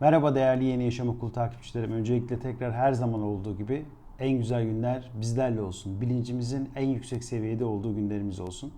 Merhaba değerli Yeni Yaşam Okulu takipçilerim. Öncelikle tekrar her zaman olduğu gibi en güzel günler bizlerle olsun. Bilincimizin en yüksek seviyede olduğu günlerimiz olsun.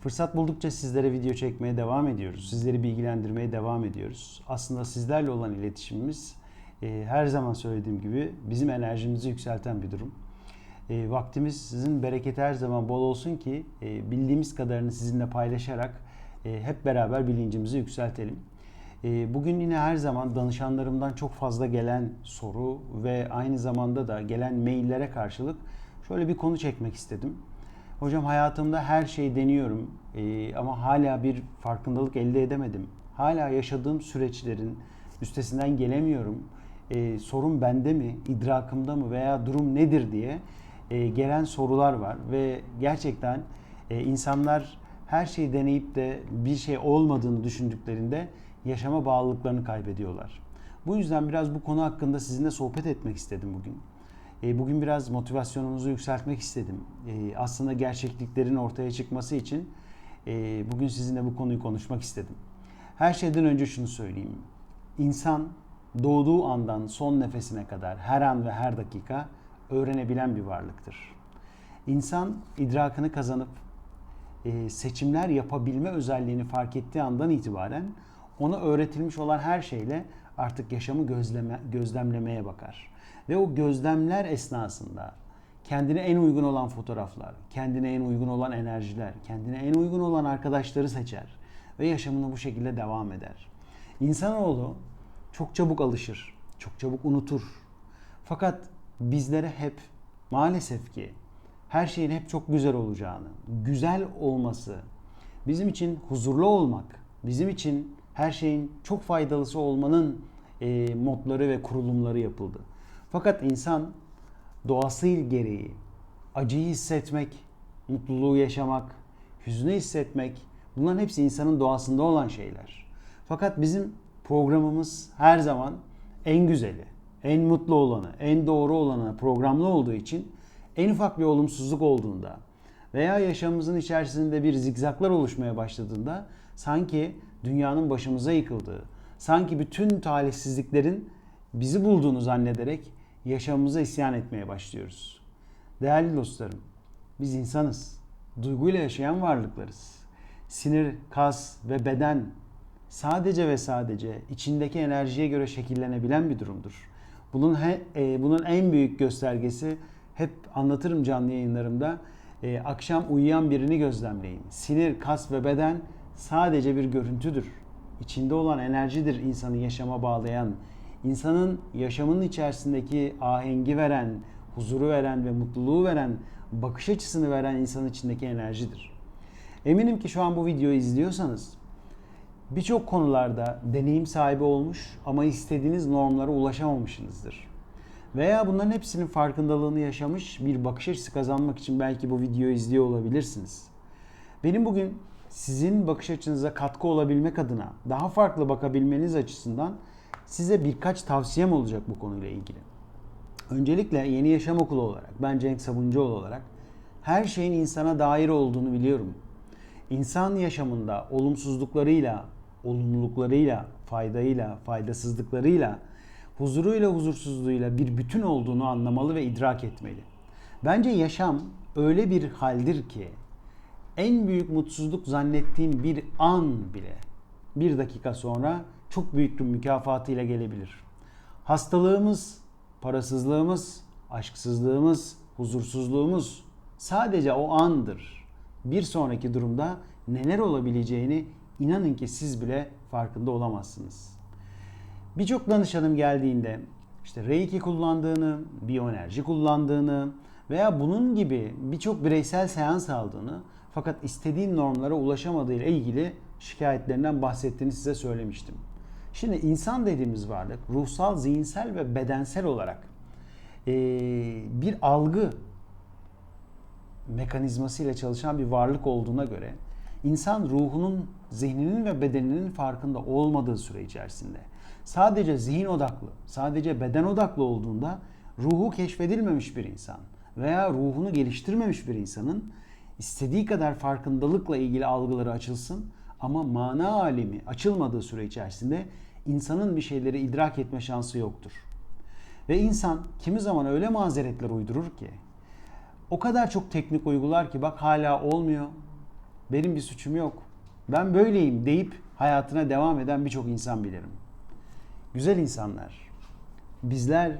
Fırsat buldukça sizlere video çekmeye devam ediyoruz. Sizleri bilgilendirmeye devam ediyoruz. Aslında sizlerle olan iletişimimiz e, her zaman söylediğim gibi bizim enerjimizi yükselten bir durum. E, vaktimiz sizin bereketi her zaman bol olsun ki e, bildiğimiz kadarını sizinle paylaşarak e, hep beraber bilincimizi yükseltelim. E, bugün yine her zaman danışanlarımdan çok fazla gelen soru ve aynı zamanda da gelen maillere karşılık şöyle bir konu çekmek istedim. Hocam hayatımda her şeyi deniyorum e, ama hala bir farkındalık elde edemedim. Hala yaşadığım süreçlerin üstesinden gelemiyorum. E, sorun bende mi, idrakımda mı veya durum nedir diye gelen sorular var ve gerçekten insanlar her şeyi deneyip de bir şey olmadığını düşündüklerinde yaşama bağlılıklarını kaybediyorlar. Bu yüzden biraz bu konu hakkında sizinle sohbet etmek istedim bugün. E, Bugün biraz motivasyonumuzu yükseltmek istedim. E, Aslında gerçekliklerin ortaya çıkması için e, bugün sizinle bu konuyu konuşmak istedim. Her şeyden önce şunu söyleyeyim. İnsan doğduğu andan son nefesine kadar her an ve her dakika öğrenebilen bir varlıktır. İnsan idrakını kazanıp seçimler yapabilme özelliğini fark ettiği andan itibaren ona öğretilmiş olan her şeyle artık yaşamı gözleme, gözlemlemeye bakar. Ve o gözlemler esnasında kendine en uygun olan fotoğraflar, kendine en uygun olan enerjiler, kendine en uygun olan arkadaşları seçer ve yaşamına bu şekilde devam eder. İnsanoğlu çok çabuk alışır, çok çabuk unutur. Fakat bizlere hep maalesef ki her şeyin hep çok güzel olacağını, güzel olması, bizim için huzurlu olmak, bizim için her şeyin çok faydalısı olmanın e, modları ve kurulumları yapıldı. Fakat insan doğası gereği acıyı hissetmek, mutluluğu yaşamak, hüznü hissetmek bunların hepsi insanın doğasında olan şeyler. Fakat bizim programımız her zaman en güzeli, en mutlu olanı, en doğru olanı programlı olduğu için en ufak bir olumsuzluk olduğunda veya yaşamımızın içerisinde bir zigzaklar oluşmaya başladığında sanki dünyanın başımıza yıkıldığı, sanki bütün talihsizliklerin bizi bulduğunu zannederek yaşamımıza isyan etmeye başlıyoruz. Değerli dostlarım, biz insanız. Duyguyla yaşayan varlıklarız. Sinir, kas ve beden sadece ve sadece içindeki enerjiye göre şekillenebilen bir durumdur. Bunun he, e, bunun en büyük göstergesi hep anlatırım canlı yayınlarımda. E, akşam uyuyan birini gözlemleyin. Sinir, kas ve beden sadece bir görüntüdür. İçinde olan enerjidir insanı yaşama bağlayan, insanın yaşamının içerisindeki ahengi veren, huzuru veren ve mutluluğu veren, bakış açısını veren insanın içindeki enerjidir. Eminim ki şu an bu videoyu izliyorsanız birçok konularda deneyim sahibi olmuş ama istediğiniz normlara ulaşamamışsınızdır. Veya bunların hepsinin farkındalığını yaşamış bir bakış açısı kazanmak için belki bu videoyu izliyor olabilirsiniz. Benim bugün sizin bakış açınıza katkı olabilmek adına daha farklı bakabilmeniz açısından size birkaç tavsiyem olacak bu konuyla ilgili. Öncelikle Yeni Yaşam Okulu olarak, ben Cenk Sabuncuoğlu olarak her şeyin insana dair olduğunu biliyorum. İnsan yaşamında olumsuzluklarıyla, olumluluklarıyla, faydayla, faydasızlıklarıyla, huzuruyla, huzursuzluğuyla bir bütün olduğunu anlamalı ve idrak etmeli. Bence yaşam öyle bir haldir ki en büyük mutsuzluk zannettiğin bir an bile bir dakika sonra çok büyük bir mükafatıyla gelebilir. Hastalığımız, parasızlığımız, aşksızlığımız, huzursuzluğumuz sadece o andır. Bir sonraki durumda neler olabileceğini inanın ki siz bile farkında olamazsınız. Birçok danışanım geldiğinde işte Reiki kullandığını, biyoenerji kullandığını veya bunun gibi birçok bireysel seans aldığını fakat istediğin normlara ulaşamadığı ile ilgili şikayetlerinden bahsettiğini size söylemiştim. Şimdi insan dediğimiz varlık ruhsal, zihinsel ve bedensel olarak ee, bir algı mekanizmasıyla çalışan bir varlık olduğuna göre insan ruhunun, zihninin ve bedeninin farkında olmadığı süre içerisinde sadece zihin odaklı, sadece beden odaklı olduğunda ruhu keşfedilmemiş bir insan veya ruhunu geliştirmemiş bir insanın istediği kadar farkındalıkla ilgili algıları açılsın ama mana alemi açılmadığı süre içerisinde insanın bir şeyleri idrak etme şansı yoktur. Ve insan kimi zaman öyle mazeretler uydurur ki o kadar çok teknik uygular ki bak hala olmuyor. Benim bir suçum yok. Ben böyleyim deyip hayatına devam eden birçok insan bilirim. Güzel insanlar. Bizler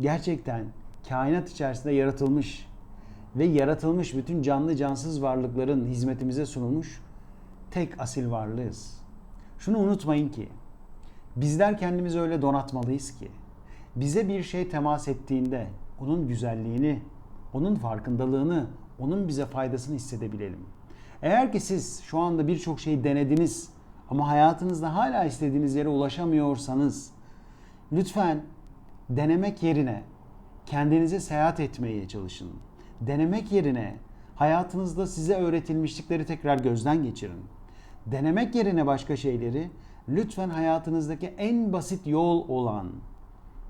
gerçekten kainat içerisinde yaratılmış ve yaratılmış bütün canlı cansız varlıkların hizmetimize sunulmuş tek asil varlığız. Şunu unutmayın ki bizler kendimizi öyle donatmalıyız ki bize bir şey temas ettiğinde onun güzelliğini, onun farkındalığını, onun bize faydasını hissedebilelim. Eğer ki siz şu anda birçok şeyi denediniz ama hayatınızda hala istediğiniz yere ulaşamıyorsanız lütfen denemek yerine kendinize seyahat etmeye çalışın. Denemek yerine hayatınızda size öğretilmişlikleri tekrar gözden geçirin. Denemek yerine başka şeyleri lütfen hayatınızdaki en basit yol olan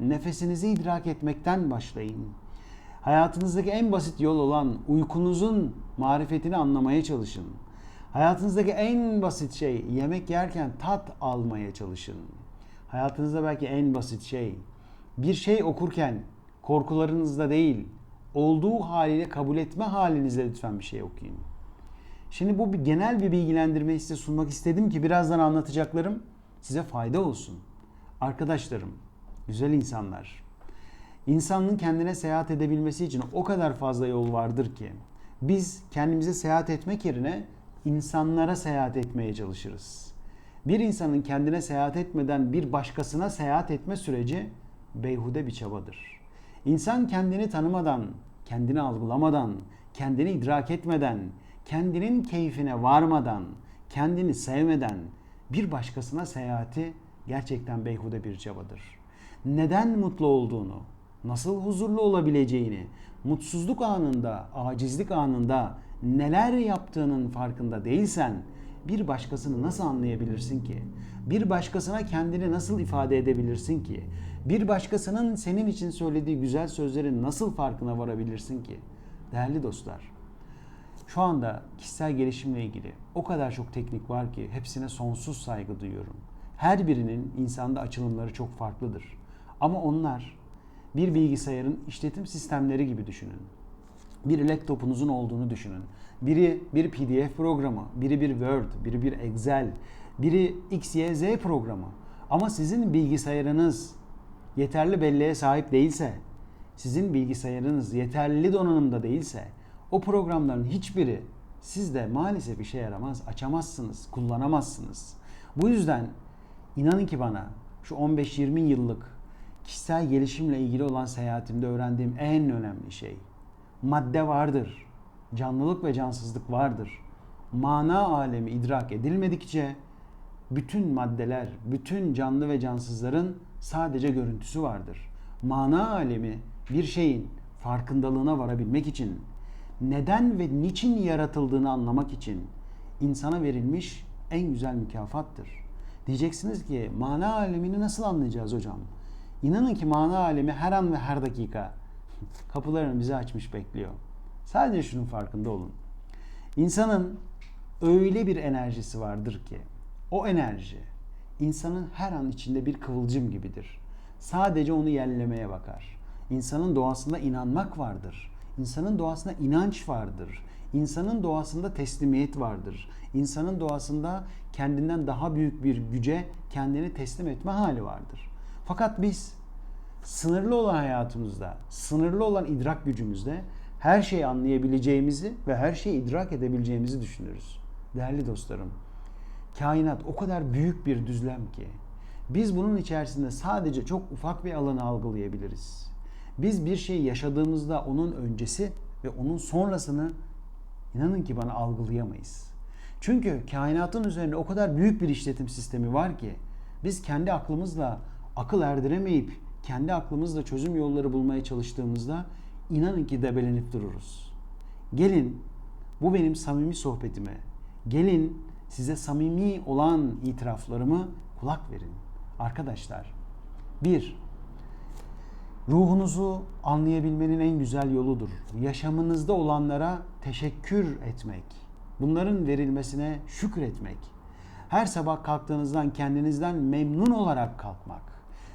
nefesinizi idrak etmekten başlayın. Hayatınızdaki en basit yol olan uykunuzun marifetini anlamaya çalışın. Hayatınızdaki en basit şey yemek yerken tat almaya çalışın. Hayatınızda belki en basit şey bir şey okurken korkularınızda değil, olduğu haliyle kabul etme halinizde lütfen bir şey okuyun. Şimdi bu bir genel bir bilgilendirme size sunmak istedim ki birazdan anlatacaklarım size fayda olsun. Arkadaşlarım, güzel insanlar. İnsanın kendine seyahat edebilmesi için o kadar fazla yol vardır ki biz kendimize seyahat etmek yerine insanlara seyahat etmeye çalışırız. Bir insanın kendine seyahat etmeden bir başkasına seyahat etme süreci beyhude bir çabadır. İnsan kendini tanımadan, kendini algılamadan, kendini idrak etmeden, kendinin keyfine varmadan, kendini sevmeden bir başkasına seyahati gerçekten beyhude bir çabadır. Neden mutlu olduğunu, nasıl huzurlu olabileceğini, mutsuzluk anında, acizlik anında neler yaptığının farkında değilsen bir başkasını nasıl anlayabilirsin ki? Bir başkasına kendini nasıl ifade edebilirsin ki? Bir başkasının senin için söylediği güzel sözlerin nasıl farkına varabilirsin ki? Değerli dostlar, şu anda kişisel gelişimle ilgili o kadar çok teknik var ki hepsine sonsuz saygı duyuyorum. Her birinin insanda açılımları çok farklıdır. Ama onlar bir bilgisayarın işletim sistemleri gibi düşünün. Bir laptopunuzun olduğunu düşünün. Biri bir PDF programı, biri bir Word, biri bir Excel, biri XYZ programı. Ama sizin bilgisayarınız yeterli belleğe sahip değilse, sizin bilgisayarınız yeterli donanımda değilse, o programların hiçbiri sizde maalesef işe yaramaz, açamazsınız, kullanamazsınız. Bu yüzden inanın ki bana şu 15-20 yıllık kişisel gelişimle ilgili olan seyahatimde öğrendiğim en önemli şey madde vardır. Canlılık ve cansızlık vardır. Mana alemi idrak edilmedikçe bütün maddeler, bütün canlı ve cansızların sadece görüntüsü vardır. Mana alemi bir şeyin farkındalığına varabilmek için, neden ve niçin yaratıldığını anlamak için insana verilmiş en güzel mükafattır. Diyeceksiniz ki mana alemini nasıl anlayacağız hocam? İnanın ki mana alemi her an ve her dakika kapılarını bize açmış bekliyor. Sadece şunun farkında olun. İnsanın öyle bir enerjisi vardır ki o enerji insanın her an içinde bir kıvılcım gibidir. Sadece onu yerlemeye bakar. İnsanın doğasında inanmak vardır. İnsanın doğasında inanç vardır. İnsanın doğasında teslimiyet vardır. İnsanın doğasında kendinden daha büyük bir güce kendini teslim etme hali vardır. Fakat biz sınırlı olan hayatımızda, sınırlı olan idrak gücümüzde her şeyi anlayabileceğimizi ve her şeyi idrak edebileceğimizi düşünürüz. Değerli dostlarım, kainat o kadar büyük bir düzlem ki biz bunun içerisinde sadece çok ufak bir alanı algılayabiliriz. Biz bir şey yaşadığımızda onun öncesi ve onun sonrasını inanın ki bana algılayamayız. Çünkü kainatın üzerinde o kadar büyük bir işletim sistemi var ki biz kendi aklımızla akıl erdiremeyip kendi aklımızla çözüm yolları bulmaya çalıştığımızda inanın ki debelenip dururuz. Gelin bu benim samimi sohbetime. Gelin size samimi olan itiraflarımı kulak verin. Arkadaşlar, bir, ruhunuzu anlayabilmenin en güzel yoludur. Yaşamınızda olanlara teşekkür etmek. Bunların verilmesine şükretmek. Her sabah kalktığınızdan kendinizden memnun olarak kalkmak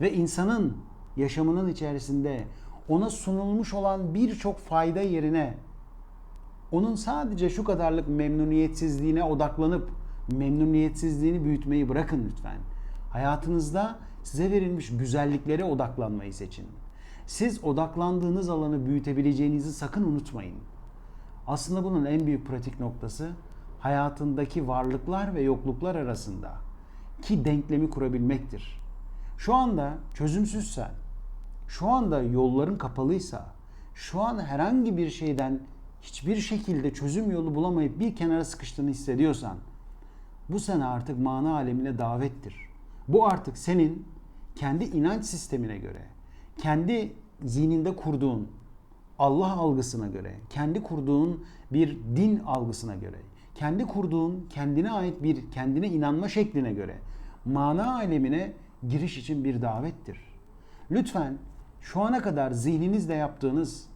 ve insanın yaşamının içerisinde ona sunulmuş olan birçok fayda yerine onun sadece şu kadarlık memnuniyetsizliğine odaklanıp memnuniyetsizliğini büyütmeyi bırakın lütfen. Hayatınızda size verilmiş güzelliklere odaklanmayı seçin. Siz odaklandığınız alanı büyütebileceğinizi sakın unutmayın. Aslında bunun en büyük pratik noktası hayatındaki varlıklar ve yokluklar arasında ki denklemi kurabilmektir. Şu anda çözümsüzsen, şu anda yolların kapalıysa, şu an herhangi bir şeyden hiçbir şekilde çözüm yolu bulamayıp bir kenara sıkıştığını hissediyorsan bu sana artık mana alemine davettir. Bu artık senin kendi inanç sistemine göre, kendi zihninde kurduğun Allah algısına göre, kendi kurduğun bir din algısına göre, kendi kurduğun kendine ait bir kendine inanma şekline göre mana alemine giriş için bir davettir. Lütfen şu ana kadar zihninizle yaptığınız,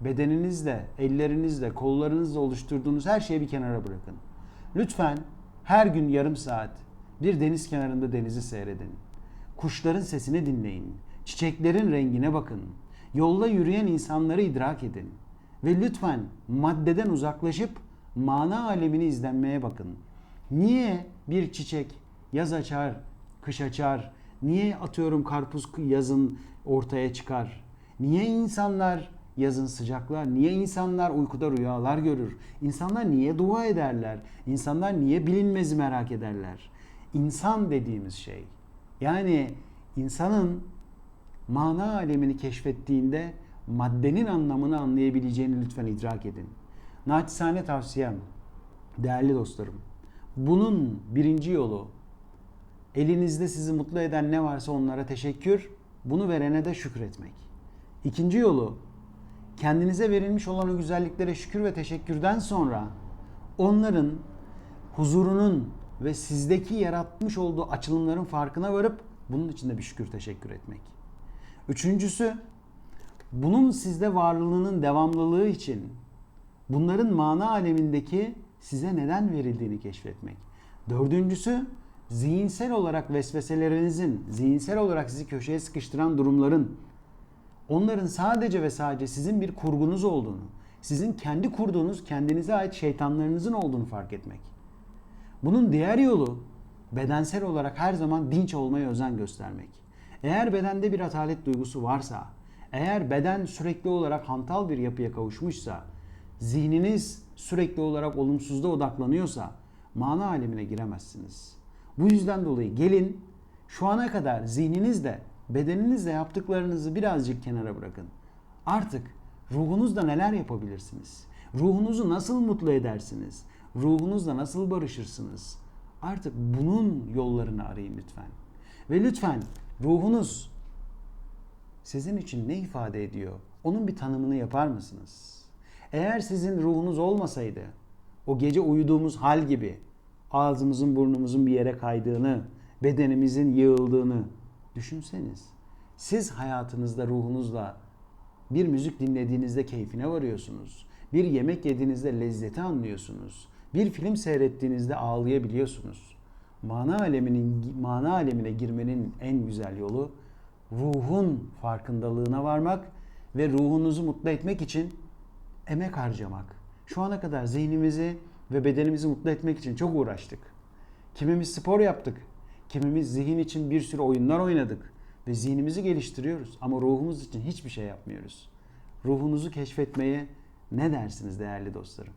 bedeninizle, ellerinizle, kollarınızla oluşturduğunuz her şeyi bir kenara bırakın. Lütfen her gün yarım saat bir deniz kenarında denizi seyredin. Kuşların sesini dinleyin. Çiçeklerin rengine bakın. Yolda yürüyen insanları idrak edin. Ve lütfen maddeden uzaklaşıp mana alemini izlenmeye bakın. Niye bir çiçek yaz açar, kış açar? Niye atıyorum karpuz yazın ortaya çıkar? Niye insanlar yazın sıcaklar? Niye insanlar uykuda rüyalar görür? İnsanlar niye dua ederler? İnsanlar niye bilinmezi merak ederler? İnsan dediğimiz şey yani insanın mana alemini keşfettiğinde maddenin anlamını anlayabileceğini lütfen idrak edin. Naçizane tavsiyem değerli dostlarım. Bunun birinci yolu elinizde sizi mutlu eden ne varsa onlara teşekkür, bunu verene de şükretmek. İkinci yolu kendinize verilmiş olan o güzelliklere şükür ve teşekkürden sonra onların huzurunun ve sizdeki yaratmış olduğu açılımların farkına varıp bunun için de bir şükür teşekkür etmek. Üçüncüsü bunun sizde varlığının devamlılığı için bunların mana alemindeki size neden verildiğini keşfetmek. Dördüncüsü zihinsel olarak vesveselerinizin, zihinsel olarak sizi köşeye sıkıştıran durumların onların sadece ve sadece sizin bir kurgunuz olduğunu, sizin kendi kurduğunuz kendinize ait şeytanlarınızın olduğunu fark etmek. Bunun diğer yolu bedensel olarak her zaman dinç olmaya özen göstermek. Eğer bedende bir atalet duygusu varsa, eğer beden sürekli olarak hantal bir yapıya kavuşmuşsa, zihniniz sürekli olarak olumsuzda odaklanıyorsa mana alemine giremezsiniz. Bu yüzden dolayı gelin şu ana kadar zihninizle, bedeninizle yaptıklarınızı birazcık kenara bırakın. Artık ruhunuzda neler yapabilirsiniz? Ruhunuzu nasıl mutlu edersiniz? Ruhunuzla nasıl barışırsınız? Artık bunun yollarını arayın lütfen. Ve lütfen ruhunuz sizin için ne ifade ediyor? Onun bir tanımını yapar mısınız? Eğer sizin ruhunuz olmasaydı, o gece uyuduğumuz hal gibi ağzımızın burnumuzun bir yere kaydığını, bedenimizin yığıldığını düşünseniz. Siz hayatınızda ruhunuzla bir müzik dinlediğinizde keyfine varıyorsunuz. Bir yemek yediğinizde lezzeti anlıyorsunuz. Bir film seyrettiğinizde ağlayabiliyorsunuz. Mana aleminin mana alemine girmenin en güzel yolu ruhun farkındalığına varmak ve ruhunuzu mutlu etmek için emek harcamak. Şu ana kadar zihnimizi ve bedenimizi mutlu etmek için çok uğraştık. Kimimiz spor yaptık. Kimimiz zihin için bir sürü oyunlar oynadık ve zihnimizi geliştiriyoruz ama ruhumuz için hiçbir şey yapmıyoruz. Ruhunuzu keşfetmeye ne dersiniz değerli dostlarım?